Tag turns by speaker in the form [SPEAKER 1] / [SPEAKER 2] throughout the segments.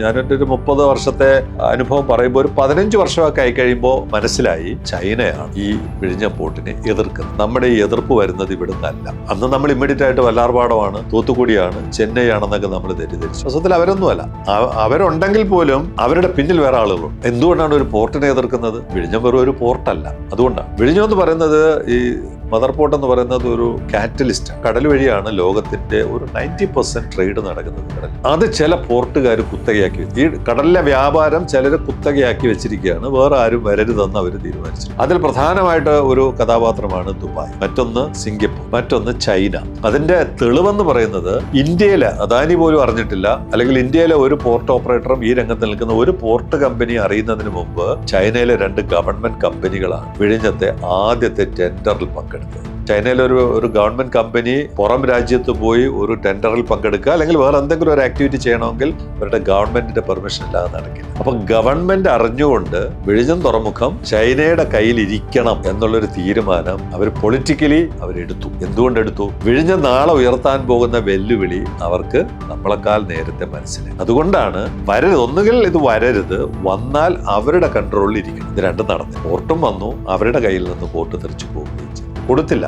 [SPEAKER 1] ഞാൻ എന്റെ ഒരു മുപ്പത് വർഷത്തെ അനുഭവം പറയുമ്പോൾ ഒരു പതിനഞ്ച് വർഷമൊക്കെ ആയി കഴിയുമ്പോൾ മനസ്സിലായി ചൈനയാണ് ഈ വിഴിഞ്ഞ പോട്ടിനെ എതിർക്കുന്നത്. നമ്മുടെ ഈ എതിർപ്പ് വരുന്നത് ഇവിടുന്നല്ല. അന്ന് നമ്മൾ ഇമ്മീഡിയറ്റ് ആയിട്ട് വല്ലാർപാടമാണ് തൂത്തുക്കുടിയാണ് ചെന്നൈ ആണെന്നൊക്കെ നമ്മൾ തെറ്റിദ്ധരിച്ചു. വസ്തുത്തിൽ അവരൊന്നുമല്ല. അവ- അവരുണ്ടെങ്കിൽ പോലും അവരുടെ പിന്നിൽ വേറെ ആളുകളുണ്ട്. എന്തുകൊണ്ടാണ് ഒരു പോർട്ടിനെ എതിർക്കുന്നത്? വിഴിഞ്ഞം വെറും ഒരു പോർട്ടല്ല. അതുകൊണ്ടാണ്. വിഴിഞ്ഞം എന്ന് പറയുന്നത് ഈ മദർ പോർട്ട് എന്ന് പറയുന്നത് ഒരു കാറ്റലിസ്റ്റ് കടൽ വഴിയാണ് ലോകത്തിന്റെ ഒരു നയന്റി പെർസെന്റ് ട്രേഡ് നടക്കുന്നത്. കടൽ അത് ചില പോർട്ടുകാർ കുത്തകയാക്കി വെച്ചു. ഈ കടലിലെ വ്യാപാരം ചിലർ കുത്തകയാക്കി വെച്ചിരിക്കുകയാണ്. വേറെ ആരും വരരുതെന്ന് അവർ തീരുമാനിച്ചു അതിൽ പ്രധാനമായിട്ട് ഒരു കഥാപാത്രമാണ് ദുബായ്. മറ്റൊന്ന് സിംഗപ്പൂർ മറ്റൊന്ന് ചൈന. അതിന്റെ തെളിവെന്ന് പറയുന്നത് ഇന്ത്യയിലെ അദാനി പോലും അറിഞ്ഞിട്ടില്ല. അല്ലെങ്കിൽ ഇന്ത്യയിലെ ഒരു പോർട്ട് ഓപ്പറേറ്ററും ഈ രംഗത്ത് നിൽക്കുന്ന ഒരു പോർട്ട് കമ്പനി അറിയുന്നതിന് മുമ്പ് ചൈനയിലെ രണ്ട് ഗവൺമെന്റ് കമ്പനികളാണ് വിഴിഞ്ഞത്തെ ആദ്യത്തെ ടെൻഡറിൽ പങ്കെടുത്തത്. ചൈനയിലെ ഒരു ഒരു ഗവൺമെന്റ് കമ്പനി പുറം രാജ്യത്ത് പോയി ഒരു ടെൻഡറിൽ പങ്കെടുക്കുക അല്ലെങ്കിൽ വേറെ എന്തെങ്കിലും ഒരു ആക്ടിവിറ്റി ചെയ്യണമെങ്കിൽ അവരുടെ ഗവൺമെന്റിന്റെ പെർമിഷൻ ഇല്ലാതെ നടക്കില്ല. അപ്പൊ ഗവൺമെന്റ് അറിഞ്ഞുകൊണ്ട് വിഴിഞ്ഞം തുറമുഖം ചൈനയുടെ കയ്യിൽ ഇരിക്കണം എന്നുള്ളൊരു തീരുമാനം അവർ പൊളിറ്റിക്കലി അവരെടുത്തു. എന്തുകൊണ്ട് എടുത്തു? വിഴിഞ്ഞം നാളെ ഉയർത്താൻ പോകുന്ന വെല്ലുവിളി അവർക്ക് നമ്മളെക്കാൾ നേരത്തെ മനസ്സിലായി. അതുകൊണ്ടാണ് വരരുത്. ഒന്നുകിൽ ഇത് വരരുത്. വന്നാൽ അവരുടെ കൺട്രോളിൽ ഇരിക്കണം. ഇത് രണ്ടും നടന്നു. പോർട്ടും വന്നു. അവരുടെ കയ്യിൽ നിന്ന് പോർട്ട് തെറിച്ചു ചെയ്തു കൊടുത്തില്ല.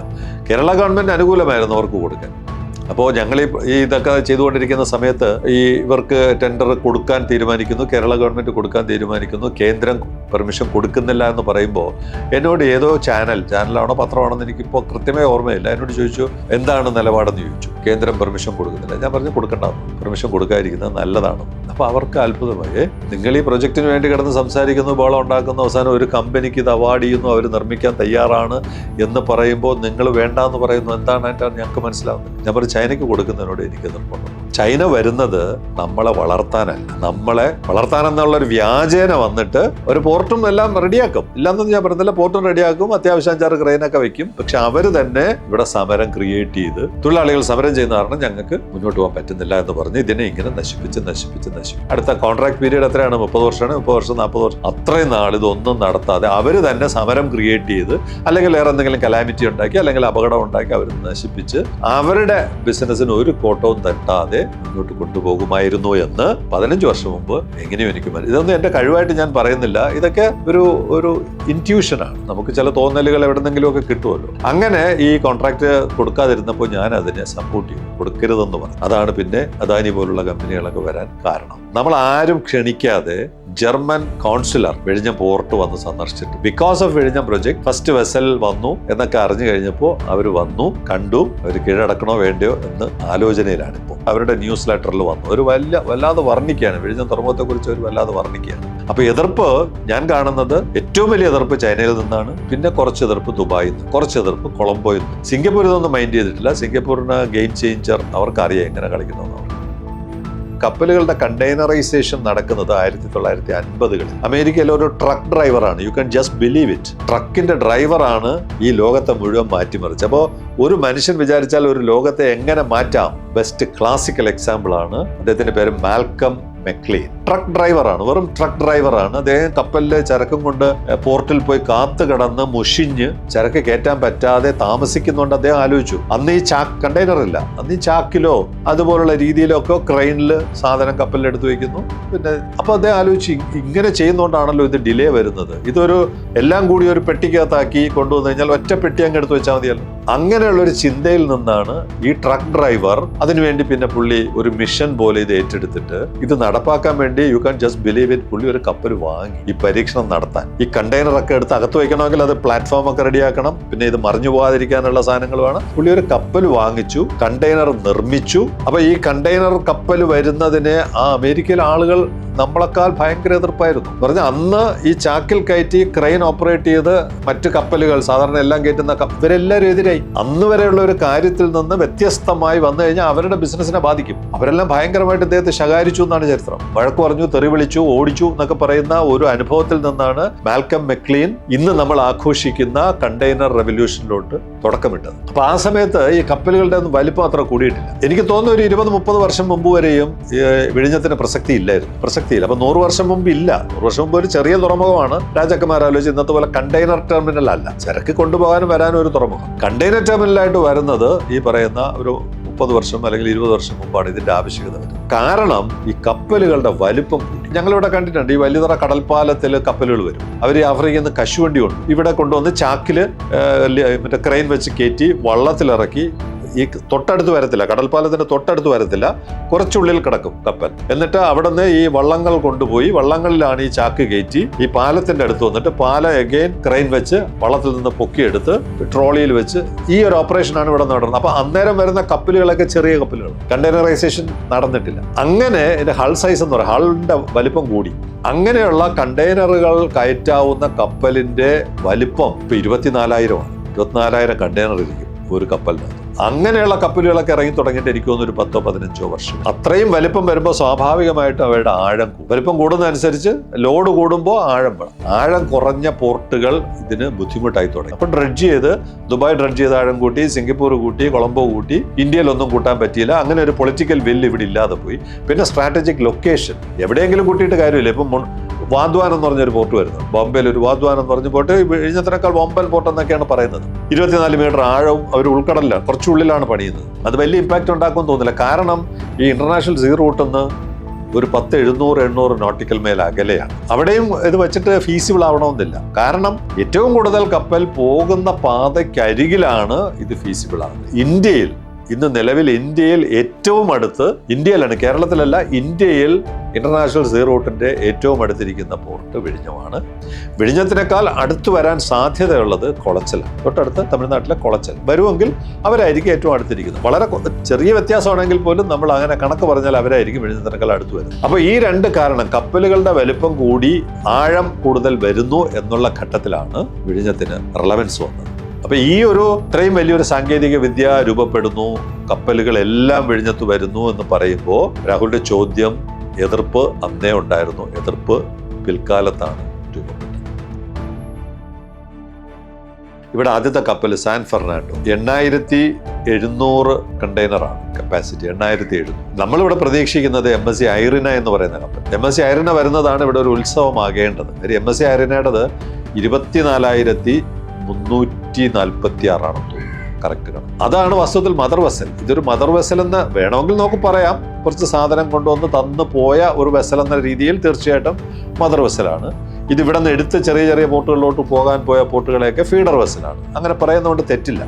[SPEAKER 1] കേരള ഗവൺമെന്റ് അനുകൂലമായിരുന്നു അവർക്ക് കൊടുക്കാൻ. അപ്പോൾ ഞങ്ങൾ ഈ ഇതൊക്കെ ചെയ്തുകൊണ്ടിരിക്കുന്ന സമയത്ത് ഈ ഇവർക്ക് ടെൻഡർ കൊടുക്കാൻ തീരുമാനിക്കുന്നു കേരള ഗവൺമെന്റ് കൊടുക്കാൻ തീരുമാനിക്കുന്നു കേന്ദ്രം പെർമിഷൻ കൊടുക്കുന്നില്ല എന്ന് പറയുമ്പോൾ എന്നോട് ഏതോ ചാനൽ ചാനലാണോ പത്രമാണോ എന്ന് എനിക്കിപ്പോൾ കൃത്യമായി ഓർമ്മയില്ല. എന്നോട് ചോദിച്ചു എന്താണ് നിലപാടെന്ന്? ചോദിച്ചു. കേന്ദ്രം പെർമിഷൻ കൊടുക്കുന്നില്ല. ഞാൻ പറഞ്ഞു കൊടുക്കണ്ട. പെർമിഷൻ കൊടുക്കാതിരിക്കുന്നത് നല്ലതാണ്. അപ്പോൾ അവർക്ക് അത്ഭുതമായി നിങ്ങൾ ഈ പ്രൊജക്റ്റിന് വേണ്ടി കിടന്ന് സംസാരിക്കുന്നു ബോളം ഉണ്ടാക്കുന്ന അവസാനം ഒരു കമ്പനിക്ക് ഇത് അവാർഡ് ചെയ്യുന്നു അവർ നിർമ്മിക്കാൻ തയ്യാറാണ് എന്ന് പറയുമ്പോൾ നിങ്ങൾ വേണ്ട എന്ന് പറയുന്നു. എന്താണ് ഞങ്ങൾക്ക് മനസ്സിലാവുന്നത് ഞാൻ പറഞ്ഞു ചൈനയ്ക്ക് കൊടുക്കുന്നതിനോട് എനിക്ക് നിർബന്ധം ചൈന വരുന്നത് നമ്മളെ വളർത്താനല്ല. നമ്മളെ വളർത്താനെന്നുള്ള ഒരു വ്യാജേന വന്നിട്ട് ഒരു പോർട്ടും എല്ലാം റെഡിയാക്കും. ഇല്ലാന്നൊന്നും ഞാൻ പറഞ്ഞില്ല പോർട്ടും റെഡിയാക്കും അത്യാവശ്യം അഞ്ചാറ് ക്രെയിനൊക്കെ വെക്കും. പക്ഷെ അവർ തന്നെ ഇവിടെ സമരം ക്രിയേറ്റ് ചെയ്ത് തൊഴിലാളികൾ സമരം ചെയ്യുന്ന കാരണം ഞങ്ങൾക്ക് മുന്നോട്ട് പോകാൻ പറ്റുന്നില്ല എന്ന് പറഞ്ഞ് ഇതിനെ ഇങ്ങനെ നശിപ്പിച്ച് നശിപ്പിച്ച് നശിപ്പിച്ച്. അടുത്ത കോൺട്രാക്ട് പീരീഡ് എത്രയാണ്? മുപ്പത് വർഷമാണ്? മുപ്പത് വർഷം നാൽപ്പത് വർഷം? അത്രയും നാൾ ഇതൊന്നും നടത്താതെ അവർ തന്നെ സമരം ക്രിയേറ്റ് ചെയ്ത് അല്ലെങ്കിൽ വേറെ എന്തെങ്കിലും കലാമിറ്റി ഉണ്ടാക്കി അല്ലെങ്കിൽ അപകടം ഉണ്ടാക്കി അവർ നശിപ്പിച്ച് അവരുടെ ബിസിനസ്സിന് ഒരു കോട്ടവും തട്ടാതെ മുന്നോട്ട് കൊണ്ടുപോകുമായിരുന്നു എന്ന് പതിനഞ്ച് വർഷം മുമ്പ് എങ്ങനെയും എനിക്ക് ഇതൊന്നും എന്റെ കഴിവായിട്ട് ഞാൻ പറയുന്നില്ല. ഇതൊക്കെ ഒരു ഒരു ഇന്റ്യൂഷനാണ് നമുക്ക് ചില തോന്നലുകൾ എവിടെന്നെങ്കിലും ഒക്കെ കിട്ടുമല്ലോ. അങ്ങനെ ഈ കോൺട്രാക്ട് കൊടുക്കാതിരുന്നപ്പോൾ ഞാൻ അതിനെ സപ്പോർട്ട് ചെയ്തു. കൊടുക്കരുതെന്ന് പറഞ്ഞു. അതാണ് പിന്നെ അദാനി പോലുള്ള കമ്പനികളൊക്കെ വരാൻ കാരണം. നമ്മൾ ആരും ക്ഷണിക്കാതെ ജർമ്മൻ കൗൺസിലർ വിഴിഞ്ഞം പോർട്ട് വന്ന് സന്ദർശിച്ചിട്ട് ബിക്കോസ് ഓഫ് വിഴിഞ്ഞം പ്രൊജക്ട് ഫസ്റ്റ് വെസൽ വന്നു എന്നൊക്കെ അറിഞ്ഞു കഴിഞ്ഞപ്പോൾ അവർ വന്നു കണ്ടു അവർ കീഴടക്കണോ വേണ്ടയോ എന്ന് ആലോചനയിലാണ് ഇപ്പോൾ. അവരുടെ ന്യൂസ് ലെറ്ററിൽ വന്നു. ഒരു വല്ല വല്ലാതെ വർണിക്കുകയാണ്. വിഴിഞ്ഞം തുറമുഖത്തെക്കുറിച്ച് ഒരു വല്ലാതെ വർണിക്കുകയാണ്. അപ്പൊ എതിർപ്പ് ഞാൻ കാണുന്നത് ഏറ്റവും വലിയ എതിർപ്പ് ചൈനയിൽ നിന്നാണ്. പിന്നെ കുറച്ച് എതിർപ്പ് ദുബായിൽ നിന്ന് കുറച്ച് എതിർപ്പ് കൊളംബോയിൽ നിന്ന്. സിംഗപ്പൂരിൽ നിന്നൊന്നും മൈൻഡ് ചെയ്തിട്ടില്ല. സിംഗപ്പൂരിന് ഗെയിം ചേഞ്ചർ അവർക്കറിയാം എങ്ങനെ കളിക്കുന്നതെന്ന്. കപ്പലുകളുടെ കണ്ടെയ്നറൈസേഷൻ നടക്കുന്നത് ആയിരത്തി തൊള്ളായിരത്തി അൻപതുകളിൽ അമേരിക്കയിലെ ഒരു ട്രക്ക് ഡ്രൈവറാണ് you can just believe it ട്രക്കിന്റെ ഡ്രൈവറാണ് ഈ ലോകത്തെ മുഴുവൻ മാറ്റിമറിച്ചത്. അപ്പോൾ ഒരു മനുഷ്യൻ വിചാരിച്ചാൽ ഒരു ലോകത്തെ എങ്ങനെ മാറ്റാം? ബെസ്റ്റ് ക്ലാസിക്കൽ എക്സാമ്പിൾ ആണ്. അദ്ദേഹത്തിന്റെ പേര് മാൽക്കം മെക്ലീൻ ട്രക്ക് ഡ്രൈവറാണ് വെറും ട്രക്ക് ഡ്രൈവറാണ്. അദ്ദേഹം കപ്പലിലെ ചരക്കും കൊണ്ട് പോർട്ടിൽ പോയി കാത്തു കിടന്ന് മുഷിഞ്ഞ് ചരക്ക് കയറ്റാൻ പറ്റാതെ താമസിക്കുന്നുണ്ട് അദ്ദേഹം ആലോചിച്ചു. അന്ന് ഈ ചാക്ക് കണ്ടെയ്നർ ഇല്ല. അന്ന് ഈ ചാക്കിലോ അതുപോലുള്ള രീതിയിലൊക്കെ ക്രെയിനിൽ സാധനം കപ്പലിൽ എടുത്തു വയ്ക്കുന്നു. പിന്നെ അപ്പൊ അദ്ദേഹം ആലോചിച്ചു ഇങ്ങനെ ചെയ്യുന്നതുകൊണ്ടാണല്ലോ ഇത് ഡിലേ വരുന്നത്. ഇതൊരു എല്ലാം കൂടി ഒരു പെട്ടിക്കകത്താക്കി കൊണ്ടുവന്നു കഴിഞ്ഞാൽ ഒറ്റ പെട്ടി അങ്ങ് എടുത്ത് വെച്ചാൽ മതിയല്ലോ. അങ്ങനെയുള്ള ഒരു ചിന്തയിൽ നിന്നാണ് ഈ ട്രക്ക് ഡ്രൈവർ അതിനുവേണ്ടി പിന്നെ പുള്ളി ഒരു മിഷൻ പോലെ ഇത് ഏറ്റെടുത്തിട്ട് ഇത് നടപ്പാക്കാൻ വേണ്ടി you can just believe it പുള്ളി ഒരു കപ്പൽ വാങ്ങി. ഈ പരീക്ഷണം നടത്താൻ. ഈ കണ്ടെയ്നർ ഒക്കെ എടുത്ത് അകത്ത് വയ്ക്കണമെങ്കിൽ അത് പ്ലാറ്റ്ഫോം ഒക്കെ റെഡിയാക്കണം പിന്നെ ഇത് മറിഞ്ഞു പോകാതിരിക്കാനുള്ള സാധനങ്ങൾ വേണം. പുള്ളി ഒരു കപ്പൽ വാങ്ങിച്ചു. കണ്ടെയ്നർ നിർമ്മിച്ചു. അപ്പൊ ഈ കണ്ടെയ്നർ കപ്പൽ വരുന്നതിനെ ആ അമേരിക്കയിലെ ആളുകൾ നമ്മളെക്കാൾ ഭയങ്കര എതിർപ്പായിരുന്നു. പറഞ്ഞ അന്ന് ഈ ചാക്കിൽ കയറ്റി ക്രെയിൻ ഓപ്പറേറ്റ് ചെയ്ത് മറ്റു കപ്പലുകൾ സാധാരണ എല്ലാം കയറ്റുന്ന ഇവരെല്ലാവരും എതിരായി. അന്ന് വരെയുള്ള ഒരു കാര്യത്തിൽ നിന്ന് വ്യത്യസ്തമായി വന്നു കഴിഞ്ഞാൽ അവരുടെ ബിസിനസിനെ ബാധിക്കും. അവരെല്ലാം ഭയങ്കരമായിട്ട് ഇദ്ദേഹത്തെ ശകാരിച്ചു എന്നാണ് ചരിത്രം. വഴക്ക് പറഞ്ഞു തെറി വിളിച്ചു ഓടിച്ചു എന്നൊക്കെ പറയുന്ന ഒരു അനുഭവത്തിൽ നിന്നാണ് മാൽക്കം മെക്ലീൻ ഇന്ന് നമ്മൾ ആഘോഷിക്കുന്ന കണ്ടെയ്നർ റെവല്യൂഷനിലോട്ട് തുടക്കമിട്ടത്. അപ്പൊ ആ സമയത്ത് ഈ കപ്പലുകളുടെ ഒന്നും വലിപ്പം അത്ര കൂടിയിട്ടില്ല. എനിക്ക് തോന്നുന്നു ഒരു ഇരുപത് മുപ്പത് വർഷം മുമ്പ് വരെയും വിഴിഞ്ഞത്തിന് പ്രസക്തി ഇല്ലായിരുന്നു. പ്രസക്തിയില്ല. അപ്പൊ നൂറ് വർഷം മുമ്പ് ഇല്ല. നൂറ് വർഷം മുമ്പ് ഒരു ചെറിയ തുറമുഖമാണ്. രാജാക്കന്മാർ ആലോചിച്ച് ഇന്നത്തെ പോലെ കണ്ടെയ്നർ ടെർമിനൽ അല്ല. ചരക്ക് കൊണ്ടുപോകാനും വരാനും ഒരു തുറമുഖം. കണ്ടെയ്നർ ടെർമിനലായിട്ട് വരുന്നത് ഈ പറയുന്ന ഒരു മുപ്പത് വർഷം അല്ലെങ്കിൽ ഇരുപത് വർഷം മുമ്പാണ് ഇതിന്റെ ആവശ്യകത കാരണം ഈ കപ്പലുകളുടെ വലുപ്പം ഞങ്ങളിവിടെ കണ്ടിട്ടുണ്ട് ഈ വലിയതറ കടൽപ്പാലത്തിൽ കപ്പലുകൾ വരും. അവർ ആഫ്രിക്കയിൽ നിന്ന് കശുവണ്ടി കൊണ്ട് ഇവിടെ കൊണ്ടുവന്ന് ചാക്കിൽ മറ്റേ ക്രെയിൻ വെച്ച് കയറ്റി വള്ളത്തിലിറക്കി ഈ തൊട്ടടുത്ത് വരത്തില്ല. കടൽപ്പാലത്തിന്റെ തൊട്ടടുത്ത് വരത്തില്ല. കുറച്ചുള്ളിൽ കിടക്കും കപ്പൽ. എന്നിട്ട് അവിടെ നിന്ന് ഈ വള്ളങ്ങൾ കൊണ്ടുപോയി വള്ളങ്ങളിലാണ് ഈ ചാക്ക് കയറ്റി ഈ പാലത്തിന്റെ അടുത്ത് വന്നിട്ട് പാല എഗെയിൻ ക്രെയിൻ വെച്ച് വള്ളത്തിൽ നിന്ന് പൊക്കിയെടുത്ത് ട്രോളിയിൽ വെച്ച് ഈ ഒരു ഓപ്പറേഷനാണ് ഇവിടെ നടന്നത്. അപ്പൊ അന്നേരം വരുന്ന കപ്പലുകളൊക്കെ ചെറിയ കപ്പലുകൾ. കണ്ടെയ്നറൈസേഷൻ നടന്നിട്ടില്ല. അങ്ങനെ ഇതിന്റെ ഹൾ സൈസ് എന്ന് പറയും. ഹളിന്റെ വലിപ്പം കൂടി. അങ്ങനെയുള്ള കണ്ടെയ്നറുകൾ കയറ്റാവുന്ന കപ്പലിന്റെ വലിപ്പം ഇപ്പൊ ഇരുപത്തിനാലായിരമാണ്. ഇരുപത്തിനാലായിരം കണ്ടെയ്നർ ഇരിക്കും. ഒരു കപ്പൽ. അങ്ങനെയുള്ള കപ്പലുകളൊക്കെ ഇറങ്ങി തുടങ്ങിയിട്ട് ഒരു പത്തോ പതിനഞ്ചോ വർഷം. അത്രയും വലിപ്പം വരുമ്പോൾ സ്വാഭാവികമായിട്ട് അവയുടെ ആഴം കൂടും. വലിപ്പം കൂടുന്നതനുസരിച്ച് ലോഡ് കൂടുമ്പോൾ ആഴം വേണം. ആഴം കുറഞ്ഞ പോർട്ടുകൾ ഇതിന് ബുദ്ധിമുട്ടായി തുടങ്ങി. അപ്പം ഡ്രഡ്ജ് ചെയ്ത് ദുബായ് ഡ്രഡ്ജ് ചെയ്ത് ആഴം കൂട്ടി സിംഗപ്പൂർ കൂട്ടി കൊളംബോ കൂട്ടി ഇന്ത്യയിലൊന്നും കൂട്ടാൻ പറ്റിയില്ല. അങ്ങനെ ഒരു പൊളിറ്റിക്കൽ വില്ല് ഇവിടെ ഇല്ലാതെ പോയി. പിന്നെ സ്ട്രാറ്റജിക് ലൊക്കേഷൻ എവിടെയെങ്കിലും കൂട്ടിയിട്ട് കാര്യമില്ല. ഇപ്പം വാദ്വാൻ എന്ന് പറഞ്ഞൊരു പോർട്ട് വരുന്നത് ബോംബെയിൽ ഒരു വാദ്വാൻ എന്ന് പറഞ്ഞ പോർട്ട് ഇഴിഞ്ഞത്തിനേക്കാൾ ബോംബെൽ പോർട്ട് എന്നൊക്കെയാണ് പറയുന്നത്. ഇരുപത്തിനാല് മീറ്റർ ആഴവും അവർ ഉൾക്കടലിലാണ് കുറച്ചുള്ളിലാണ് പണിയുന്നത്. അത് വലിയ ഇമ്പാക്റ്റ് ഉണ്ടാക്കുമെന്ന് തോന്നില്ല കാരണം ഈ ഇന്റർനാഷണൽ സീ റൂട്ട് എന്ന് ഒരു പത്ത് എഴുന്നൂറ് എണ്ണൂറ് നോട്ടിക്കൽ മേൽ അകലെയാണ്. അവിടെയും ഇത് വെച്ചിട്ട് ഫീസിബിൾ ആവണമെന്നില്ല. കാരണം ഏറ്റവും കൂടുതൽ കപ്പൽ പോകുന്ന പാതയ്ക്കരികിലാണ് ഇത് ഫീസിബിൾ ആകുന്നത് ഇന്ത്യയിൽ ഇന്ന് നിലവിൽ ഇന്ത്യയിൽ ഏറ്റവും അടുത്ത് ഇന്ത്യയിലാണ് കേരളത്തിലല്ല ഇന്ത്യയിൽ ഇന്റർനാഷണൽ സീ റൂട്ടിന്റെ ഏറ്റവും അടുത്തിരിക്കുന്ന പോർട്ട് വിഴിഞ്ഞമാണ്. വിഴിഞ്ഞത്തിനേക്കാൾ അടുത്ത് വരാൻ സാധ്യതയുള്ളത് കുളച്ചലാണ് തൊട്ടടുത്ത് തമിഴ്നാട്ടിലെ കൊളച്ചൽ. വരുമെങ്കിൽ അവരായിരിക്കും ഏറ്റവും അടുത്തിരിക്കുന്നത്. വളരെ ചെറിയ വ്യത്യാസമാണെങ്കിൽ പോലും നമ്മൾ അങ്ങനെ കണക്ക് പറഞ്ഞാൽ അവരായിരിക്കും വിഴിഞ്ഞത്തിനേക്കാൾ അടുത്ത് വരുന്നത്. അപ്പോൾ ഈ രണ്ട് കാരണം കപ്പലുകളുടെ വലുപ്പം കൂടി ആഴം കൂടുതൽ വരുന്നു എന്നുള്ള ഘട്ടത്തിലാണ് വിഴിഞ്ഞത്തിന് റിലവൻസ് വന്നത്. അപ്പൊ ഈ ഒരു ഇത്രയും വലിയൊരു സാങ്കേതിക വിദ്യ രൂപപ്പെടുന്നു കപ്പലുകളെല്ലാം വിഴിഞ്ഞത്ത് വരുന്നു എന്ന് പറയുമ്പോൾ രാഹുലിന്റെ ചോദ്യം എതിർപ്പ് അന്നേ ഉണ്ടായിരുന്നു. എതിർപ്പ് പിൽക്കാലത്താണ് രൂപപ്പെട്ടത്. ഇവിടെ ആദ്യത്തെ കപ്പൽ സാൻ ഫെർണാണ്ടോ. എണ്ണായിരത്തി എഴുന്നൂറ് കണ്ടെയ്നറാണ് കപ്പാസിറ്റി എണ്ണായിരത്തി എഴുന്നൂറ്. നമ്മളിവിടെ പ്രതീക്ഷിക്കുന്നത് എം എസ് സി ഐറിന എന്ന് പറയുന്ന കപ്പൽ. എം എസ് സി ഐറിന വരുന്നതാണ് ഇവിടെ ഒരു ഉത്സവമാകേണ്ടത്. എം എസ് സി ഐറിനയുടേത് ഇരുപത്തിനാലായിരത്തി മുന്നൂറ്റി നാൽപ്പത്തി ആറാണെന്ന് തോന്നുന്നു കറക്റ്റ് അതാണ് വാസ്തവത്തിൽ മദർ വെസൽ. ഇതൊരു മദർ വെസൽ എന്ന് വേണമെങ്കിൽ നമുക്ക് പറയാം. കുറച്ച് സാധനം കൊണ്ടുവന്ന് തന്നു പോയ ഒരു വെസൽ എന്ന രീതിയിൽ തീർച്ചയായിട്ടും മദർ വെസലാണ്. ഇത് ഇവിടെ നിന്ന് എടുത്ത് ചെറിയ ചെറിയ ബോട്ടുകളിലോട്ട് പോകാൻ പോയ ബോട്ടുകളെയൊക്കെ ഫീഡർ വെസലാണ്. അങ്ങനെ പറയുന്നതുകൊണ്ട് തെറ്റില്ല.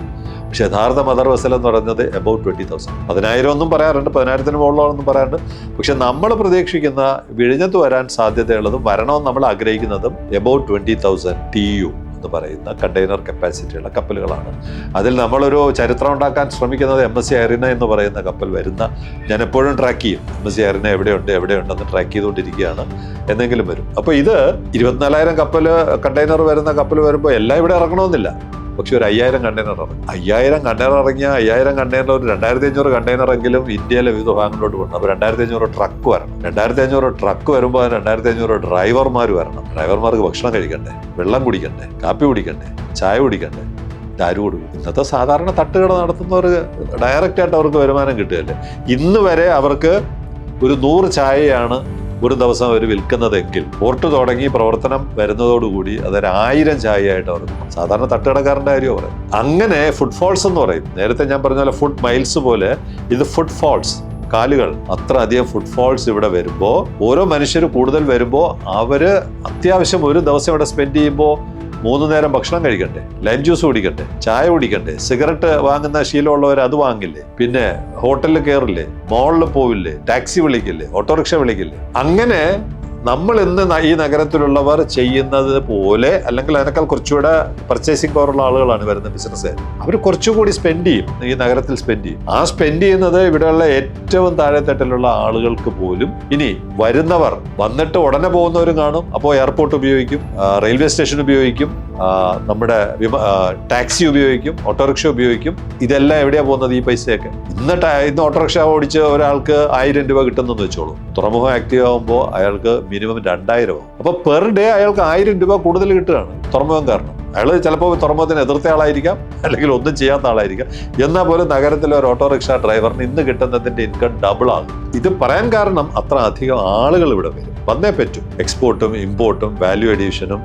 [SPEAKER 1] പക്ഷെ യഥാർത്ഥ മദർ വെസൽ എന്ന് പറയുന്നത് എബൌട്ട് ട്വന്റി തൗസൻഡ് പതിനായിരം ഒന്നും പറയാറുണ്ട് പതിനായിരത്തിന് മുകളിലാണെന്നും പറയാറുണ്ട്. പക്ഷെ നമ്മൾ പ്രതീക്ഷിക്കുന്ന വിഴിഞ്ഞത്ത് വരാൻ സാധ്യതയുള്ളതും വരണമെന്ന് നമ്മൾ ആഗ്രഹിക്കുന്നതും about twenty thousand T U എന്ന് പറയുന്ന കണ്ടെയ്നർ കപ്പാസിറ്റിയുള്ള കപ്പലുകളാണ്. അതിൽ നമ്മളൊരു ചരിത്രം ഉണ്ടാക്കാൻ ശ്രമിക്കുന്നത് എം എസ് സി അരിന എന്ന് പറയുന്ന കപ്പൽ വരുന്ന ഞാൻ എപ്പോഴും ട്രാക്ക് ചെയ്യും. എം എസ് സി അരിന എവിടെയുണ്ട് എവിടെയുണ്ടെന്ന് ട്രാക്ക് ചെയ്തുകൊണ്ടിരിക്കുകയാണ്. എന്തെങ്കിലും വരും. അപ്പോൾ ഇത് ഇരുപത്തിനാലായിരം കപ്പൽ കണ്ടെയ്നർ വരുന്ന കപ്പൽ വരുമ്പോൾ എല്ലാം ഇവിടെ ഇറങ്ങണമെന്നില്ല. പക്ഷെ ഒരു അയ്യായിരം കണ്ടെയ്നർ ഇറങ്ങും അയ്യായിരം കണ്ടെയ്നർ ഇറങ്ങിയ അയ്യായിരം കണ്ടെയ്നർ ഒരു രണ്ടായിരത്തി അഞ്ഞൂറ് കണ്ടെയ്നർ എങ്കിലും ഇന്ത്യയിലെ വിവിധ ഭാഗങ്ങളിലോട്ട് വരണം അപ്പോൾ രണ്ടായിരത്തി അഞ്ഞൂറ് ട്രക്ക് വരണം. രണ്ടായിരത്തി അഞ്ഞൂറ് ട്രക്ക് വരുമ്പോൾ രണ്ടായിരത്തി അഞ്ഞൂറ് ഡ്രൈവർമാർ വരണം. ഡ്രൈവർമാർക്ക് ഭക്ഷണം കഴിക്കണ്ടേ? വെള്ളം കുടിക്കണ്ടേ? കാപ്പി കുടിക്കണ്ടേ? ചായ കുടിക്കണ്ടേ? ഇതാരും കൊടുക്കും? ഇന്നത്തെ സാധാരണ തട്ടുകട നടത്തുന്നവർ ഡയറക്റ്റായിട്ട് അവർക്ക് വരുമാനം കിട്ടുകയല്ലേ? ഇന്ന് വരെ അവർക്ക് ഒരു നൂറ് ചായയാണ് ഒരു ദിവസം അവർ വിൽക്കുന്നതെങ്കിൽ പോർട്ട് തുടങ്ങി പ്രവർത്തനം വരുന്നതോടുകൂടി അതൊരു ആയിരം ചായയായിട്ട് അവർ. സാധാരണ തട്ടുകടക്കാരന്റെ കാര്യം പറയും അങ്ങനെ ഫുഡ് ഫോൾസ് എന്ന് പറയും. നേരത്തെ ഞാൻ പറഞ്ഞ പോലെ ഫുഡ് മൈൽസ് പോലെ ഇത് ഫുഡ് ഫോൾസ് കാലുകൾ. അത്ര അധികം ഫുട്ഫോൾസ് ഇവിടെ വരുമ്പോൾ ഓരോ മനുഷ്യർ കൂടുതൽ വരുമ്പോൾ അവർ അത്യാവശ്യം ഒരു ദിവസം ഇവിടെ സ്പെൻഡ് ചെയ്യുമ്പോൾ മൂന്ന് നേരം ഭക്ഷണം കഴിക്കണ്ടേ? ലൈം ജ്യൂസ് കുടിക്കണ്ടേ? ചായ കുടിക്കണ്ടേ? സിഗരറ്റ് വാങ്ങുന്ന ശീലമുള്ളവർ അത് വാങ്ങില്ലേ? പിന്നെ ഹോട്ടലിൽ കയറില്ലേ മോളിൽ പോവില്ലേ? ടാക്സി വിളിക്കില്ലേ? ഓട്ടോറിക്ഷ വിളിക്കില്ലേ? അങ്ങനെ നമ്മൾ ഇന്ന് ഈ നഗരത്തിലുള്ളവർ ചെയ്യുന്നത് പോലെ അല്ലെങ്കിൽ അതിനേക്കാൾ കുറച്ചുകൂടെ പർച്ചേസിംഗ് പവറുള്ള ആളുകളാണ് വരുന്ന ബിസിനസ് അവർ കുറച്ചുകൂടി സ്പെൻഡ് ചെയ്യും. ഈ നഗരത്തിൽ സ്പെൻഡ് ചെയ്യും. ആ സ്പെൻഡ് ചെയ്യുന്നത് ഇവിടെയുള്ള ഏറ്റവും താഴെത്തട്ടിലുള്ള ആളുകൾക്ക് പോലും ഇനി വരുന്നവർ വന്നിട്ട് ഉടനെ പോകുന്നവരും കാണും. അപ്പോൾ എയർപോർട്ട് ഉപയോഗിക്കും റെയിൽവേ സ്റ്റേഷൻ ഉപയോഗിക്കും നമ്മുടെ ടാക്സി ഉപയോഗിക്കും ഓട്ടോറിക്ഷ ഉപയോഗിക്കും. ഇതെല്ലാം എവിടെയാണ് പോകുന്നത് ഈ പൈസയൊക്കെ? ഇന്ന് ഇന്ന് ഓട്ടോറിക്ഷ ഓടിച്ച് ഒരാൾക്ക് ആയിരം രൂപ കിട്ടുന്നെന്ന് വെച്ചോളൂ. തുറമുഖം ആക്റ്റീവ് ആകുമ്പോൾ അയാൾക്ക് മിനിമം രണ്ടായിരം ആവും അപ്പോൾ പെർ ഡേ അയാൾക്ക് ആയിരം രൂപ കൂടുതൽ കിട്ടുകയാണ്. തുറമുഖം കാരണം. അയാൾ ചിലപ്പോൾ തുറമുഖത്തിന് എതിർത്ത ആളായിരിക്കാം അല്ലെങ്കിൽ ഒന്നും ചെയ്യാത്ത ആളായിരിക്കാം. എന്നാൽ പോലും നഗരത്തിലെ ഒരു ഓട്ടോറിക്ഷ ഡ്രൈവറിന് ഇന്ന് കിട്ടുന്നതിന്റെ ഇൻകം ഡബിൾ ആകും. ഇത് പറയാൻ കാരണം അത്ര അധികം ആളുകൾ ഇവിടെ വരും. വന്നേ പറ്റും. എക്സ്പോർട്ടും ഇമ്പോർട്ടും വാല്യൂ അഡീഷനും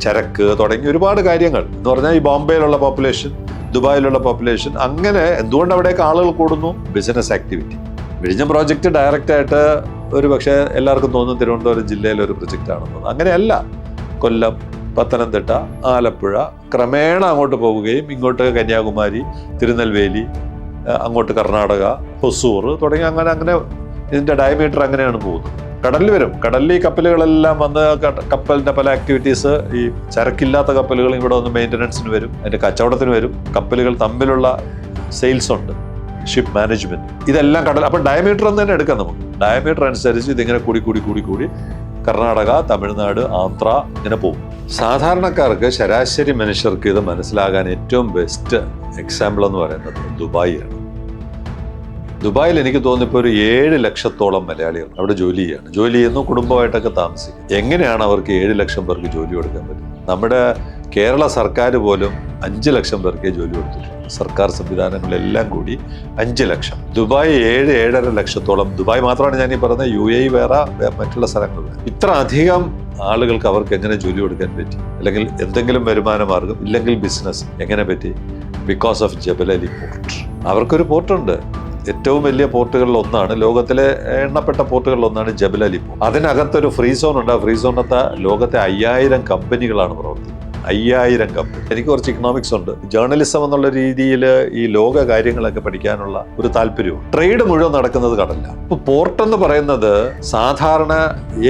[SPEAKER 1] ചരക്ക് തുടങ്ങി ഒരുപാട് കാര്യങ്ങൾ. എന്ന് പറഞ്ഞാൽ ഈ ബോംബെയിലുള്ള പോപ്പുലേഷൻ ദുബായിലുള്ള പോപ്പുലേഷൻ അങ്ങനെ എന്തുകൊണ്ട് അവിടേക്ക് ആളുകൾ കൂടുന്നു? ബിസിനസ് ആക്ടിവിറ്റി വിഴിഞ്ഞം പ്രോജക്റ്റ് ഡയറക്റ്റായിട്ട് ഒരു പക്ഷേ എല്ലാവർക്കും തോന്നുന്നു തിരുവനന്തപുരം ജില്ലയിലെ ഒരു പ്രൊജക്റ്റ് ആണെന്ന് അങ്ങനെയല്ല. കൊല്ലം പത്തനംതിട്ട ആലപ്പുഴ ക്രമേണ അങ്ങോട്ട് പോവുകയും ഇങ്ങോട്ട് കന്യാകുമാരി തിരുനെൽവേലി അങ്ങോട്ട് കർണാടക ഹൊസൂർ തുടങ്ങി അങ്ങനെ അങ്ങനെ ഇതിന്റെ ഡയമീറ്റർ അങ്ങനെയാണ് പോകുന്നത്. കടലിൽ വരും. കടലിൽ ഈ കപ്പലുകളെല്ലാം വന്ന് കപ്പലിന്റെ പല ആക്ടിവിറ്റീസ് ഈ ചരക്കില്ലാത്ത കപ്പലുകൾ ഇവിടെ വന്ന് മെയിന്റനൻസിന് വരും. അതിന്റെ കച്ചവടത്തിന് വരും. കപ്പലുകൾ തമ്മിലുള്ള സെയിൽസ് ഉണ്ട്. ഷിപ്പ് മാനേജ്മെന്റ് ഇതെല്ലാം കടൽ അപ്പം ഡയമീറ്റർ എന്ന് തന്നെ എടുക്കാം നമുക്ക്. ഡയമീറ്റർ അനുസരിച്ച് ഇതിങ്ങനെ കൂടി കൂടി കൂടി കൂടി കർണാടക തമിഴ്നാട് ആന്ധ്ര ഇങ്ങനെ പോകും. സാധാരണക്കാർക്ക് ശരാശരി മനുഷ്യർക്ക് ഇത് മനസ്സിലാകാൻ ഏറ്റവും ബെസ്റ്റ് എക്സാമ്പിൾ എന്ന് പറയുന്നത് ദുബായിയാണ്. ദുബായിൽ എനിക്ക് തോന്നിപ്പോൾ ഒരു ഏഴ് ലക്ഷത്തോളം മലയാളികൾ അവിടെ ജോലി ചെയ്യാണ്. ജോലി ചെയ്യുന്നു കുടുംബമായിട്ടൊക്കെ താമസിക്കും എങ്ങനെയാണ് അവർക്ക് ഏഴ് ലക്ഷം പേർക്ക് ജോലി കൊടുക്കാൻ പറ്റും നമ്മുടെ കേരള സർക്കാർ പോലും അഞ്ച് ലക്ഷം പേർക്കേ ജോലി കൊടുത്തിട്ടുണ്ട്. സർക്കാർ സംവിധാനങ്ങളെല്ലാം കൂടി അഞ്ച് ലക്ഷം. ദുബായ് ഏഴ് ഏഴര ലക്ഷത്തോളം. ദുബായ് മാത്രമാണ് ഞാൻ ഈ പറഞ്ഞത്. യു എ വേറെ മറ്റുള്ള സ്ഥലങ്ങൾ ഇത്ര അധികം ആളുകൾക്ക് അവർക്ക് എങ്ങനെ ജോലി കൊടുക്കാൻ പറ്റി? അല്ലെങ്കിൽ എന്തെങ്കിലും വരുമാന മാർഗം ഇല്ലെങ്കിൽ ബിസിനസ് എങ്ങനെ പറ്റി? ബിക്കോസ് ഓഫ് ജബലലി പോർട്ട് അവർക്കൊരു പോർട്ടുണ്ട് ഏറ്റവും വലിയ പോർട്ടുകളിൽ ഒന്നാണ്. ലോകത്തിലെ എണ്ണപ്പെട്ട പോർട്ടുകളിൽ ഒന്നാണ് ജബൽ അലി പോർട്ട് അതിനകത്തൊരു ഫ്രീ സോൺ ഉണ്ട്. ആ ഫ്രീ സോണിനകത്ത് ലോകത്തെ അയ്യായിരം കമ്പനികളാണ് പ്രവർത്തിക്കുന്നത്. അയ്യായിരം കപ്പ് എനിക്ക് കുറച്ച് ഇക്കണോമിക്സ് ഉണ്ട്. ജേർണലിസം എന്നുള്ള രീതിയിൽ ഈ ലോക കാര്യങ്ങളൊക്കെ പഠിക്കാനുള്ള ഒരു താല്പര്യവും ട്രേഡ് മുഴുവൻ നടക്കുന്നത് കടല്ല. ഇപ്പൊ പോർട്ട് എന്ന് പറയുന്നത് സാധാരണ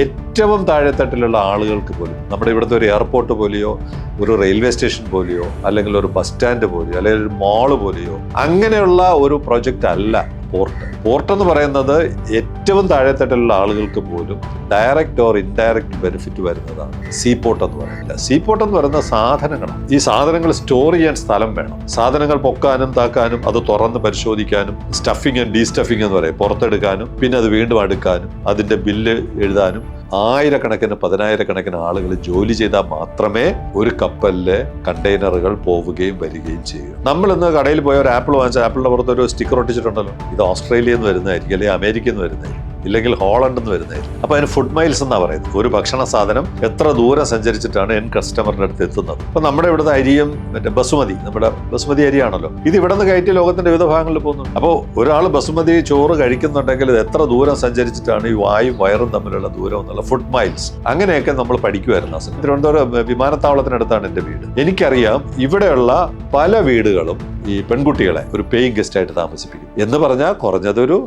[SPEAKER 1] ഏറ്റവും താഴെത്തട്ടിലുള്ള ആളുകൾക്ക് പോലും നമ്മുടെ ഇവിടുത്തെ ഒരു എയർപോർട്ട് പോലെയോ ഒരു റെയിൽവേ സ്റ്റേഷൻ പോലെയോ അല്ലെങ്കിൽ ഒരു ബസ് സ്റ്റാൻഡ് പോലെയോ അല്ലെങ്കിൽ ഒരു മാൾ പോലെയോ അങ്ങനെയുള്ള ഒരു പ്രൊജക്റ്റ് അല്ല. പോർട്ട്. പോർട്ട് എന്ന് പറയുന്നത് ഏറ്റവും താഴെത്തട്ടിലുള്ള ആളുകൾക്ക് പോലും ഡയറക്റ്റ് ഓർ ഇൻഡയറക്റ്റ് ബെനിഫിറ്റ് വരുന്നതാണ്. സീ പോർട്ട് എന്ന് പറയുന്നത്. സീ പോർട്ട് എന്ന് പറയുന്ന സാധനങ്ങളാണ്. ഈ സാധനങ്ങൾ സ്റ്റോർ ചെയ്യാൻ സ്ഥലം വേണം. സാധനങ്ങൾ പൊക്കാനും താക്കാനും അത് തുറന്ന് പരിശോധിക്കാനും സ്റ്റഫിങ് ആൻഡ് ഡീസ്റ്റഫിങ് എന്ന് പറയും. പുറത്തെടുക്കാനും പിന്നെ അത് വീണ്ടും അടുക്കാനും അതിന്റെ ബില്ല് എഴുതാനും ആയിരക്കണക്കിന് പതിനായിരക്കണക്കിന് ആളുകൾ ജോലി ചെയ്താൽ മാത്രമേ ഒരു കപ്പലിലെ കണ്ടെയ്നറുകൾ പോവുകയും വരികയും ചെയ്യൂ. നമ്മൾ ഇന്ന് കടയിൽ പോയ ഒരു ആപ്പിൾ വാങ്ങിച്ച ആപ്പിളിന്റെ പുറത്ത് ഒരു സ്റ്റിക്കർ ഒട്ടിച്ചിട്ടുണ്ടല്ലോ. ഇത് ഓസ്ട്രേലിയയിൽ നിന്ന് വരുന്നതായിരിക്കും അല്ലെങ്കിൽ അമേരിക്കയിൽ നിന്ന് വരുന്നതായിരിക്കും. ഇല്ലെങ്കിൽ ഹോളണ്ടിൽ നിന്ന് വരുന്നതായിരിക്കും. അപ്പൊ അതിന് ഫുഡ് മൈൽസ് എന്നാ പറയുന്നത്? ഒരു ഭക്ഷണ സാധനം എത്ര ദൂരം സഞ്ചരിച്ചിട്ടാണ് എൻ കസ്റ്റമറിന്റെ അടുത്ത് എത്തുന്നത്? അപ്പൊ നമ്മുടെ ഇവിടുത്തെ അരിയും മറ്റേ ബസുമതി നമ്മുടെ ബസുമതി അരിയാണല്ലോ. ഇത് ഇവിടെ നിന്ന് കയറ്റി ലോകത്തിന്റെ വിവിധ ഭാഗങ്ങളിൽ പോകുന്നു. അപ്പോൾ ഒരാൾ ബസുമതി ചോറ് കഴിക്കുന്നുണ്ടെങ്കിൽ ഇത് എത്ര ദൂരം സഞ്ചരിച്ചിട്ടാണ് ഈ വായും വയറും തമ്മിലുള്ള ദൂരം എന്നുള്ള ഫുഡ് മൈൽസ് അങ്ങനെയൊക്കെ നമ്മൾ പഠിക്കുമായിരുന്നു ആ സമയത്ത്. തിരുവനന്തപുരം വിമാനത്താവളത്തിനടുത്താണ് എന്റെ വീട്. എനിക്കറിയാം ഇവിടെയുള്ള പല വീടുകളും ഈ പെൺകുട്ടികളെ ഒരു പേയിങ് ഗസ്റ്റ് ആയിട്ട് താമസിപ്പിക്കും. എന്ന് പറഞ്ഞാൽ കുറഞ്ഞതൊരു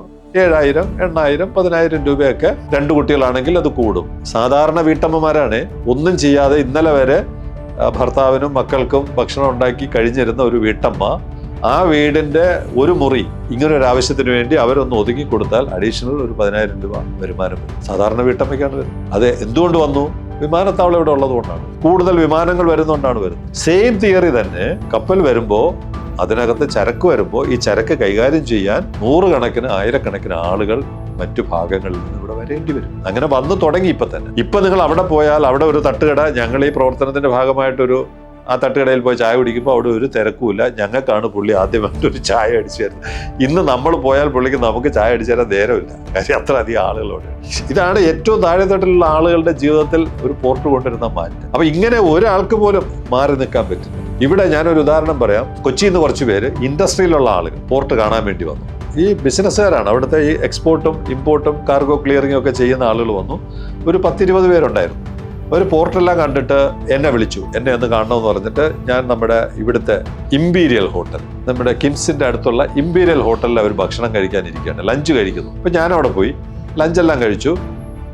[SPEAKER 1] ഏഴായിരം എണ്ണായിരം പതിനായിരം രൂപയൊക്കെ രണ്ട് കുട്ടികളാണെങ്കിൽ അത് കൂടും. സാധാരണ വീട്ടമ്മമാരാണ് ഒന്നും ചെയ്യാതെ ഇന്നലെ വരെ ഭർത്താവിനും മക്കൾക്കും ഭക്ഷണം ഉണ്ടാക്കി കഴിഞ്ഞിരുന്ന ഒരു വീട്ടമ്മ ആ വീടിന്റെ ഒരു മുറി ഇങ്ങനെ ഒരു ആവശ്യത്തിന് വേണ്ടി അവരൊന്ന് ഒതുക്കി കൊടുത്താൽ അഡീഷണൽ ഒരു പതിനായിരം രൂപ വരുമാനം വരും. സാധാരണ വീട്ടമ്മയ്ക്കാണ് വരുന്നത്. അത് എന്തുകൊണ്ട് വന്നു? വിമാനത്താവളം ഇവിടെ ഉള്ളത് കൊണ്ടാണ് കൂടുതൽ വിമാനങ്ങൾ വരുന്നതുകൊണ്ടാണ് വരുന്നത്. സെയിം തിയറി തന്നെ കപ്പൽ വരുമ്പോൾ അതിനകത്ത് ചരക്ക് വരുമ്പോൾ ഈ ചരക്ക് കൈകാര്യം ചെയ്യാൻ നൂറുകണക്കിന് ആയിരക്കണക്കിന് ആളുകൾ മറ്റു ഭാഗങ്ങളിൽ നിന്ന് ഇവിടെ വരേണ്ടി വരും. അങ്ങനെ വന്ന് തുടങ്ങി ഇപ്പൊ തന്നെ. ഇപ്പൊ നിങ്ങൾ അവിടെ പോയാൽ അവിടെ ഒരു തട്ടുകട ഞങ്ങൾ ഈ പ്രവർത്തനത്തിന്റെ ഭാഗമായിട്ടൊരു ആ തട്ടുകടയിൽ പോയി ചായ കുടിക്കുമ്പോൾ അവിടെ ഒരു തിരക്കുമില്ല. ഞങ്ങൾക്കാണ് പുള്ളി ആദ്യമായിട്ട് ഒരു ചായ അടിച്ചു തരുന്നത്. ഇന്ന് നമ്മൾ പോയാൽ പുള്ളിക്ക് നമുക്ക് ചായ അടിച്ചു തരാൻ നേരമില്ല. കാര്യം അത്ര അധികം ആളുകളോട്. ഇതാണ് ഏറ്റവും താഴെത്തട്ടിലുള്ള ആളുകളുടെ ജീവിതത്തിൽ ഒരു പോർട്ട് കൊണ്ടുവരുന്ന മാറ്റം. അപ്പൊ ഇങ്ങനെ ഒരാൾക്ക് പോലും മാറി നിൽക്കാൻ പറ്റില്ല. ഇവിടെ ഞാനൊരു ഉദാഹരണം പറയാം. കൊച്ചിയിൽ നിന്ന് കുറച്ച് പേര് ഇൻഡസ്ട്രിയിലുള്ള ആളുകൾ പോർട്ട് കാണാൻ വേണ്ടി വന്നു. ഈ ബിസിനസ്സുകാരാണ് അവിടുത്തെ ഈ എക്സ്പോർട്ടും ഇമ്പോർട്ടും കാർഗോ ക്ലിയറിംഗും ഒക്കെ ചെയ്യുന്ന ആളുകൾ വന്നു. ഒരു പത്തിരുപത് പേരുണ്ടായിരുന്നു. ഒരു പോർട്ടെല്ലാം കണ്ടിട്ട് എന്നെ വിളിച്ചു. എന്നെ ഒന്ന് കാണണമെന്ന് പറഞ്ഞിട്ട് ഞാൻ നമ്മുടെ ഇവിടുത്തെ ഇമ്പീരിയൽ ഹോട്ടൽ നമ്മുടെ കിംസിന്റെ അടുത്തുള്ള ഇമ്പീരിയൽ ഹോട്ടലിൽ അവർ ഭക്ഷണം കഴിക്കാനിരിക്കുകയാണ്. ലഞ്ച് കഴിക്കുന്നു. അപ്പം ഞാൻ അവിടെ പോയി. ലഞ്ചെല്ലാം കഴിച്ചു.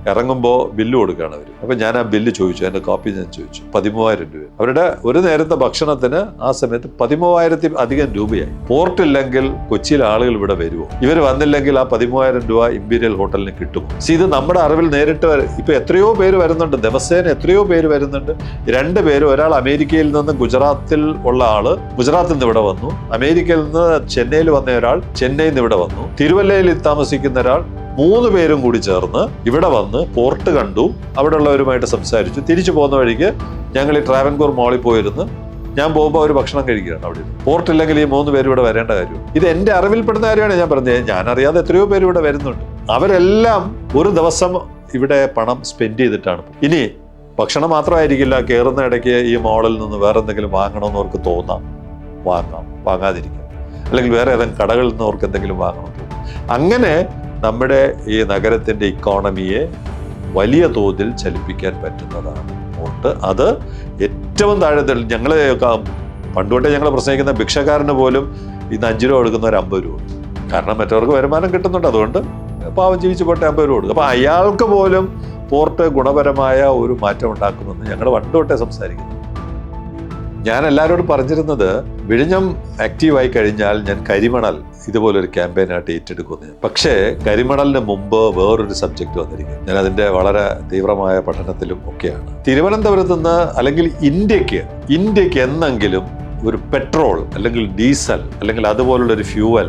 [SPEAKER 1] ഇറങ്ങുമ്പോൾ ബില്ല് കൊടുക്കുകയാണ് അവർ അപ്പം ഞാൻ ആ ബില്ല് ചോദിച്ചു എന്റെ കോപ്പി ഞാൻ ചോദിച്ചു. പതിമൂവായിരം രൂപ. അവരുടെ ഒരു നേരത്തെ ഭക്ഷണത്തിന് ആ സമയത്ത് പതിമൂവായിരത്തി അധികം രൂപയായി. പോർട്ടില്ലെങ്കിൽ കൊച്ചിയിൽ ആളുകൾ ഇവിടെ വരുമോ ഇവർ വന്നില്ലെങ്കിൽ ആ പതിമൂവായിരം രൂപ ഇമ്പീരിയൽ ഹോട്ടലിന് കിട്ടും സി ഇത് നമ്മുടെ അറിവിൽ നേരിട്ട് ഇപ്പം എത്രയോ പേര് വരുന്നുണ്ട്. ദിവസേന എത്രയോ പേര് വരുന്നുണ്ട്. രണ്ട് പേര് ഒരാൾ അമേരിക്കയിൽ നിന്ന് ഗുജറാത്തിൽ ഉള്ള ആൾ ഗുജറാത്തിൽ നിന്ന് ഇവിടെ വന്നു. അമേരിക്കയിൽ നിന്ന് ചെന്നൈയിൽ വന്ന ഒരാൾ ചെന്നൈയിൽ നിന്ന് ഇവിടെ വന്നു. തിരുവല്ലയിൽ താമസിക്കുന്ന ഒരാൾ മൂന്ന് പേരും കൂടി ചേർന്ന് ഇവിടെ വന്ന് പോർട്ട് കണ്ടു. അവിടെ ഉള്ളവരുമായിട്ട് സംസാരിച്ചു. തിരിച്ചു പോകുന്ന വഴിക്ക് ഞങ്ങൾ ഈ ട്രാവൻകൂർ മോളിൽ പോയിരുന്ന്. ഞാൻ പോകുമ്പോൾ അവർ ഭക്ഷണം കഴിക്കുകയാണ് അവിടെ. പോർട്ട് ഇല്ലെങ്കിൽ ഈ മൂന്ന് പേര് ഇവിടെ വരേണ്ട കാര്യം ഇത് എന്റെ അറിവിൽപ്പെടുന്ന കാര്യമാണ് ഞാൻ പറഞ്ഞത്. ഞാൻ അറിയാതെ എത്രയോ പേര് ഇവിടെ വരുന്നുണ്ട്. അവരെല്ലാം ഒരു ദിവസം ഇവിടെ പണം സ്പെൻഡ് ചെയ്തിട്ടാണ് ഇനി ഭക്ഷണം മാത്രമായിരിക്കില്ല. കയറുന്ന ഇടയ്ക്ക് ഈ മോളിൽ നിന്ന് വേറെ എന്തെങ്കിലും വാങ്ങണമെന്ന് അവർക്ക് തോന്നാം. വാങ്ങാം. വാങ്ങാതിരിക്കാം. അല്ലെങ്കിൽ വേറെ ഏതെങ്കിലും കടകളിൽ നിന്ന് അവർക്ക് എന്തെങ്കിലും വാങ്ങണം അങ്ങനെ നമ്മുടെ ഈ നഗരത്തിന്റെ ഇക്കോണമിയെ വലിയ തോതിൽ ചലിപ്പിക്കാൻ പറ്റുന്നതാണ്. പോർട്ട് അത് ഏറ്റവും താഴെ ഞങ്ങൾ പണ്ടുകൊണ്ടേ ഞങ്ങൾ പ്രസംഗിക്കുന്ന ഭിക്ഷക്കാരന് പോലും ഇന്ന് അഞ്ച് രൂപ കൊടുക്കുന്ന ഒരു അമ്പത് രൂപ കാരണം മറ്റവർക്ക് വരുമാനം കിട്ടുന്നുണ്ട്. അതുകൊണ്ട് പാവം ജീവിച്ചു പോട്ടെ അമ്പത് രൂപ കൊടുക്കും. അപ്പോൾ അയാൾക്ക് പോലും പോർട്ട് ഗുണപരമായ ഒരു മാറ്റം ഉണ്ടാക്കുമെന്ന് ഞങ്ങൾ പണ്ടുകൊട്ടേ സംസാരിക്കുന്നു. ഞാൻ എല്ലാവരോടും പറഞ്ഞിരുന്നത് വിഴിഞ്ഞം ആക്റ്റീവായി കഴിഞ്ഞാൽ ഞാൻ കരിമണൽ ഇതുപോലൊരു ക്യാമ്പയിനായിട്ട് ഏറ്റെടുക്കുന്നു പക്ഷേ കരിമണലിന് മുമ്പ് വേറൊരു സബ്ജക്റ്റ് വന്നിരിക്കും ഞാൻ അതിന്റെ വളരെ തീവ്രമായ പഠനത്തിലും ഒക്കെയാണ്. തിരുവനന്തപുരത്ത് നിന്ന് അല്ലെങ്കിൽ ഇന്ത്യയ്ക്ക് ഇന്ത്യയ്ക്ക് എന്നെങ്കിലും ഒരു പെട്രോൾ അല്ലെങ്കിൽ ഡീസൽ അല്ലെങ്കിൽ അതുപോലുള്ള ഒരു ഫ്യൂവൽ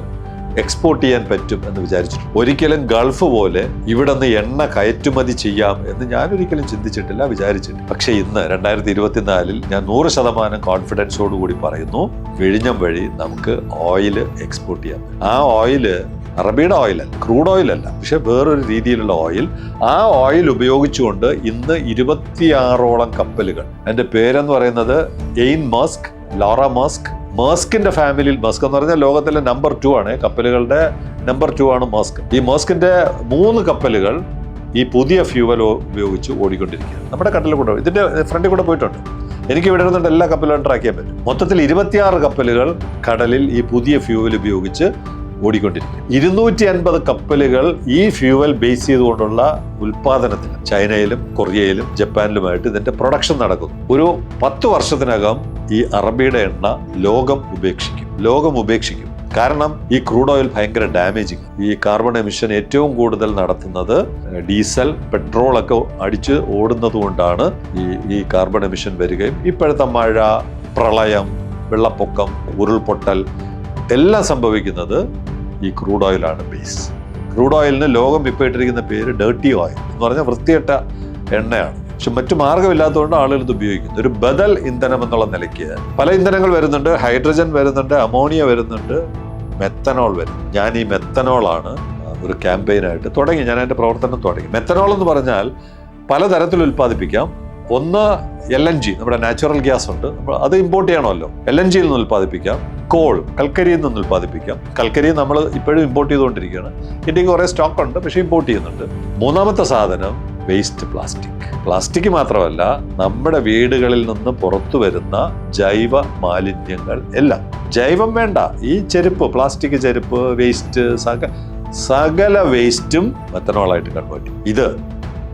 [SPEAKER 1] എക്സ്പോർട്ട് ചെയ്യാൻ പറ്റും എന്ന് വിചാരിച്ചിട്ടുണ്ട്. ഒരിക്കലും ഗൾഫ് പോലെ ഇവിടെ നിന്ന് എണ്ണ കയറ്റുമതി ചെയ്യാം എന്ന് ഞാൻ ഒരിക്കലും ചിന്തിച്ചിട്ടില്ല വിചാരിച്ചിട്ടില്ല. പക്ഷേ ഇന്ന് രണ്ടായിരത്തി ഇരുപത്തിനാലിൽ ഞാൻ നൂറ് ശതമാനം കോൺഫിഡൻസോട് കൂടി പറയുന്നു വിഴിഞ്ഞം വഴി നമുക്ക് ഓയിൽ എക്സ്പോർട്ട് ചെയ്യാം. ആ ഓയിൽ അറബിയുടെ ഓയിലല്ല ക്രൂഡ് ഓയിലല്ല പക്ഷെ വേറൊരു രീതിയിലുള്ള ഓയിൽ ആ ഓയിൽ ഉപയോഗിച്ചുകൊണ്ട് ഇന്ന് ഇരുപത്തിയാറോളം കപ്പലുകൾ. എന്റെ പേരെന്ന് പറയുന്നത് എയിൻ മസ്ക് ലോറ മസ്ക് മേസ്കിന്റെ ഫാമിലിയിൽ മസ്ക് എന്ന് പറഞ്ഞാൽ ലോകത്തിലെ നമ്പർ ടു ആണ്. കപ്പലുകളുടെ നമ്പർ ടു ആണ് മസ്ക് ഈ മസ്കിന്റെ മൂന്ന് കപ്പലുകൾ ഈ പുതിയ ഫ്യൂവൽ ഉപയോഗിച്ച് ഓടിക്കൊണ്ടിരിക്കുകയാണ്. നമ്മുടെ കടലിൽ കൂടെ ഇതിന്റെ ഫ്രണ്ടിൽ കൂടെ പോയിട്ടുണ്ട്. എനിക്ക് ഇവിടെ ഇരുന്നുകൊണ്ട് എല്ലാ കപ്പലുകളും ട്രാക്ക് ചെയ്യാൻ പറ്റും. മൊത്തത്തിൽ ഇരുപത്തിയാറ് കപ്പലുകൾ കടലിൽ ഈ പുതിയ ഫ്യൂവൽ ഉപയോഗിച്ച് ഓടിക്കൊണ്ടിരിക്കും ഇരുന്നൂറ്റി അൻപത് കപ്പലുകൾ ഈ ഫ്യൂവൽ ബേസ് ചെയ്തുകൊണ്ടുള്ള ഉൽപാദനത്തിൽ ചൈനയിലും കൊറിയയിലും ജപ്പാനിലുമായിട്ട് ഇതിന്റെ പ്രൊഡക്ഷൻ നടക്കുന്നു. ഒരു പത്ത് വർഷത്തിനകം ഈ അറബിയുടെ എണ്ണ ലോകം ഉപേക്ഷിക്കും. ലോകം ഉപേക്ഷിക്കും. കാരണം ഈ ക്രൂഡ് ഓയിൽ ഭയങ്കര ഡാമേജിങ്. ഈ കാർബൺ എമിഷൻ ഏറ്റവും കൂടുതൽ നടത്തുന്നത് ഡീസൽ പെട്രോൾ ഒക്കെ അടിച്ച് ഓടുന്നത് കൊണ്ടാണ് ഈ ഈ കാർബൺ എമിഷൻ വരികയും ഇപ്പോഴത്തെ മഴ പ്രളയം വെള്ളപ്പൊക്കം ഉരുൾപൊട്ടൽ എല്ലാം സംഭവിക്കുന്നത് ഈ ക്രൂഡ് ഓയിലാണ് ബേസ് ക്രൂഡ് ഓയിലിന് ലോകം ഇപ്പോൾ ഇട്ടിരിക്കുന്ന പേര് ഡേർട്ടി ഓയിൽ എന്ന് പറഞ്ഞാൽ വൃത്തിയട്ട എണ്ണയാണ്. പക്ഷെ മറ്റു മാർഗമില്ലാത്തതുകൊണ്ട് ആളുകൾ ഇത് ഉപയോഗിക്കുന്നു. ഒരു ബദൽ ഇന്ധനം എന്നുള്ള നിലയ്ക്ക് പല ഇന്ധനങ്ങൾ വരുന്നുണ്ട്. ഹൈഡ്രജൻ വരുന്നുണ്ട് അമോണിയ വരുന്നുണ്ട് മെത്തനോൾ വരും. ഞാൻ ഈ മെത്തനോളാണ് ഒരു ക്യാമ്പയിനായിട്ട് തുടങ്ങി. ഞാൻ അതിന്റെ പ്രവർത്തനം തുടങ്ങി. മെത്തനോൾ എന്ന് പറഞ്ഞാൽ പലതരത്തിൽ ഉൽപ്പാദിപ്പിക്കാം. ഒന്ന് എൽ എൻ ജി നമ്മുടെ നാച്ചുറൽ ഗ്യാസ് ഉണ്ട്. അത് ഇമ്പോർട്ട് ചെയ്യണമല്ലോ. എൽ എൻ ജിയിൽ നിന്ന് ഉൽപ്പാദിപ്പിക്കാം. കോൾ കൽക്കരിയിൽ നിന്ന് ഉൽപ്പാദിപ്പിക്കാം. കൽക്കരി നമ്മൾ ഇപ്പോഴും ഇമ്പോർട്ട് ചെയ്തുകൊണ്ടിരിക്കുകയാണ്. ഇന്ത്യയ്ക്ക് കുറേ സ്റ്റോക്ക് ഉണ്ട് പക്ഷേ ഇമ്പോർട്ട് ചെയ്യുന്നുണ്ട്. മൂന്നാമത്തെ സാധനം വേസ്റ്റ് പ്ലാസ്റ്റിക് പ്ലാസ്റ്റിക് മാത്രമല്ല നമ്മുടെ വീടുകളിൽ നിന്ന് പുറത്തു വരുന്ന ജൈവ മാലിന്യങ്ങൾ എല്ലാം. ജൈവം വേണ്ട. ഈ ചെരുപ്പ് പ്ലാസ്റ്റിക് ചെരുപ്പ് വേസ്റ്റ് സക സകല വേസ്റ്റും മെത്തനോളായിട്ട് കൺവേർട്ട് ഇത്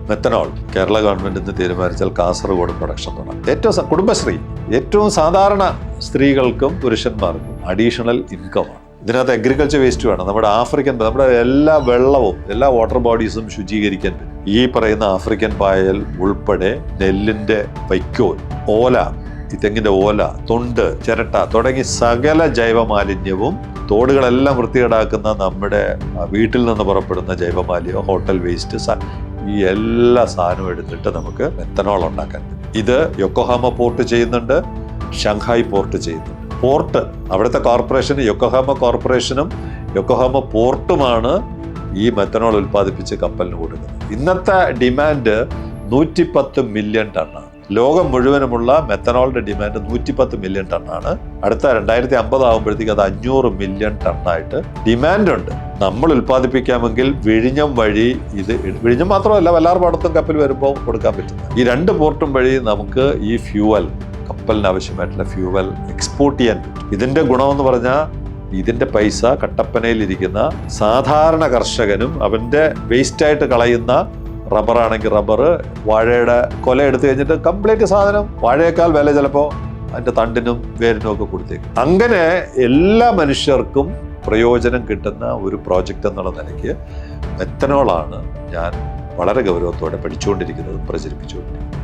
[SPEAKER 1] മെത്തനോൾ കേരള ഗവൺമെന്റ് ഇന്ന് തീരുമാനിച്ചാൽ കാസർഗോഡ് പ്രൊഡക്ഷൻ തുടങ്ങും ഏറ്റവും കുടുംബശ്രീ. ഏറ്റവും സാധാരണ സ്ത്രീകൾക്കും പുരുഷന്മാർക്കും അഡീഷണൽ ഇൻകമാണ് ഇതിനകത്ത് അഗ്രികൾച്ചർ വേസ്റ്റ് വേണം. നമ്മുടെ ആഫ്രിക്കൻ നമ്മുടെ എല്ലാ വെള്ളവും എല്ലാ വാട്ടർ ബോഡീസും ശുചീകരിക്കാൻ ഈ പറയുന്ന ആഫ്രിക്കൻ പായൽ ഉൾപ്പെടെ നെല്ലിന്റെ വൈക്കോൽ ഓല ഈ തെങ്ങിന്റെ ഓല തൊണ്ട് ചിരട്ട തുടങ്ങി സകല ജൈവമാലിന്യവും തോടുകളെല്ലാം വൃത്തികേടാക്കുന്ന നമ്മുടെ വീട്ടിൽ നിന്ന് പുറപ്പെടുന്ന ജൈവമാലിന്യം ഹോട്ടൽ വേസ്റ്റ് ഈ എല്ലാ സാധനവും എടുത്തിട്ട് നമുക്ക് മെത്തനോൾ ഉണ്ടാക്കാൻ ഇത് യൊക്കോഹാമ പോർട്ട് ചെയ്യുന്നുണ്ട് ഷങ്ഹായ് പോർട്ട് ചെയ്യുന്നുണ്ട് പോർട്ട് അവിടുത്തെ കോർപ്പറേഷൻ യൊക്കോഹാമ കോർപ്പറേഷനും യൊക്കോഹാമ പോർട്ടുമാണ് ഈ മെത്തനോൾ ഉൽപ്പാദിപ്പിച്ച് കപ്പലിന് കൊടുക്കുന്നത്. ഇന്നത്തെ ഡിമാൻഡ് നൂറ്റിപ്പത്ത് മില്യൺ ടണ്ണാണ്. ലോകം മുഴുവനുമുള്ള മെത്തനോളിന്റെ ഡിമാൻഡ് നൂറ്റിപ്പത്ത് മില്യൺ ടണ്ണാണ് അടുത്ത രണ്ടായിരത്തി അമ്പത് ആകുമ്പോഴത്തേക്ക് അത് അഞ്ഞൂറ് മില്യൺ ടണ്ണായിട്ട് ഡിമാൻഡ് ഉണ്ട്. നമ്മൾ ഉൽപ്പാദിപ്പിക്കാമെങ്കിൽ വിഴിഞ്ഞം വഴി ഇത് വിഴിഞ്ഞം മാത്രമല്ല വല്ലാർപാടത്തും കപ്പൽ വരുമ്പോൾ കൊടുക്കാൻ പറ്റും ഈ രണ്ട് പോർട്ടും വഴി നമുക്ക് ഈ ഫ്യൂവൽ കപ്പലിന് ആവശ്യമായിട്ടുള്ള ഫ്യൂവൽ എക്സ്പോർട്ട് ചെയ്യാൻ പറ്റും. ഇതിന്റെ ഗുണമെന്ന് പറഞ്ഞാൽ ഇതിന്റെ പൈസ കട്ടപ്പനയിൽ കട്ടപ്പനയിലിരിക്കുന്ന സാധാരണ കർഷകനും അവന്റെ വേസ്റ്റായിട്ട് കളയുന്ന റബ്ബറാണെങ്കിൽ റബ്ബർ വാഴയുടെ കൊല എടുത്തു കഴിഞ്ഞിട്ട് കംപ്ലീറ്റ് സാധനം വാഴയേക്കാൾ വില ചിലപ്പോൾ അതിന്റെ തണ്ടിനും വേരിനും ഒക്കെ കൊടുത്തേക്കും. അങ്ങനെ എല്ലാ മനുഷ്യർക്കും പ്രയോജനം കിട്ടുന്ന ഒരു പ്രോജക്റ്റ് എന്നുള്ള നിലയ്ക്ക് മെത്തനോളാണ് ഞാൻ വളരെ ഗൗരവത്തോടെ പഠിച്ചുകൊണ്ടിരിക്കുന്നതും പ്രചരിപ്പിച്ചുകൊണ്ടിരിക്കുന്നത്.